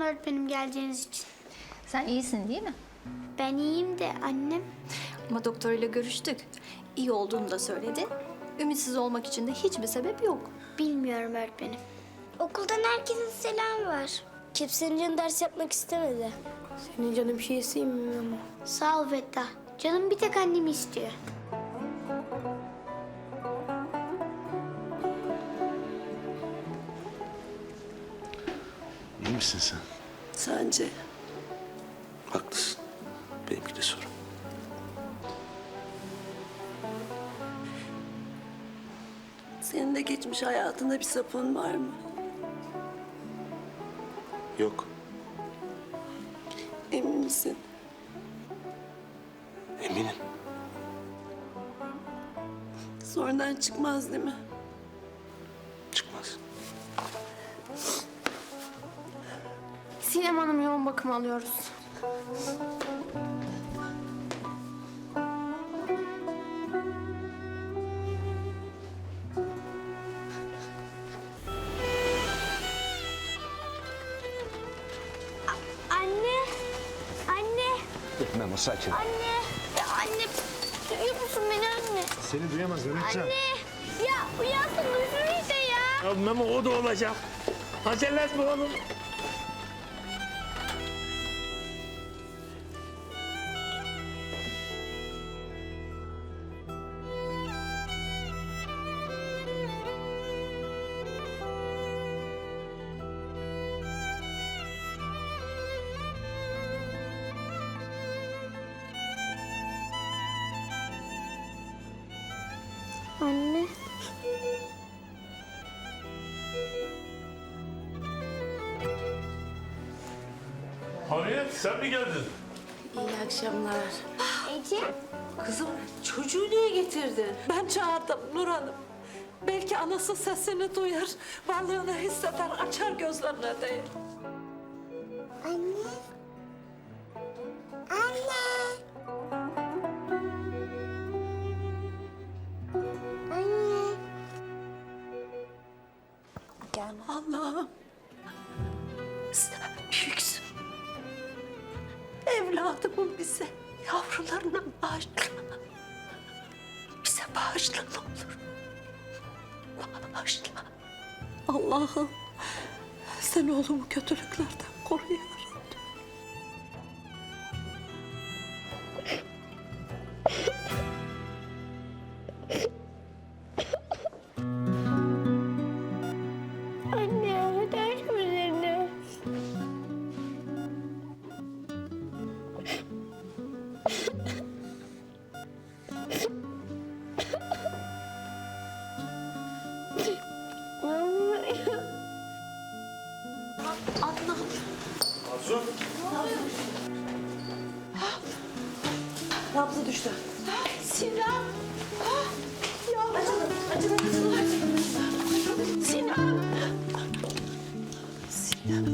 öğretmenim geleceğiniz için. Sen iyisin değil mi? Ben iyiyim de annem. Ama doktoruyla görüştük. İyi olduğunu da söyledi. Ümitsiz olmak için de hiçbir sebep yok. Bilmiyorum öğretmenim. Okuldan herkesin selamı var. Kimsenin canı ders yapmak istemedi. Senin canın bir şey istemiyor ama. Sağ ol Fettah. Canım bir tek annemi istiyor. Misin sen? Sence? Haklısın. Benimki de sorun. Senin de geçmiş hayatında bir sapın var mı? Yok. Emin misin? Eminim. Sonradan çıkmaz değil mi? Sinem Hanım yoğun bakım alıyoruz. Anne! Anne! Memo sakin. Anne! Ya anne! Duyuyor musun beni anne? Seni duyamaz Mehmetcan. Anne! Ya uyansın duysun işte ya. Ya Memo o da olacak. Acele etme oğlum. Anne. Hamiyet sen mi geldin? İyi akşamlar. Ece. Kızım çocuğu niye getirdin? Ben çağırdım Nur Hanım. Belki anası sesini duyar, varlığını hisseder, açar gözlerini değil. Anne. Anne. Bağışla ne olur. Bağışla. Allah'ım sen oğlumu kötülüklerden koru ya Nabzı düştü. Sinan. Acıdı, acıdı, acıdı. Sinan. Sinan.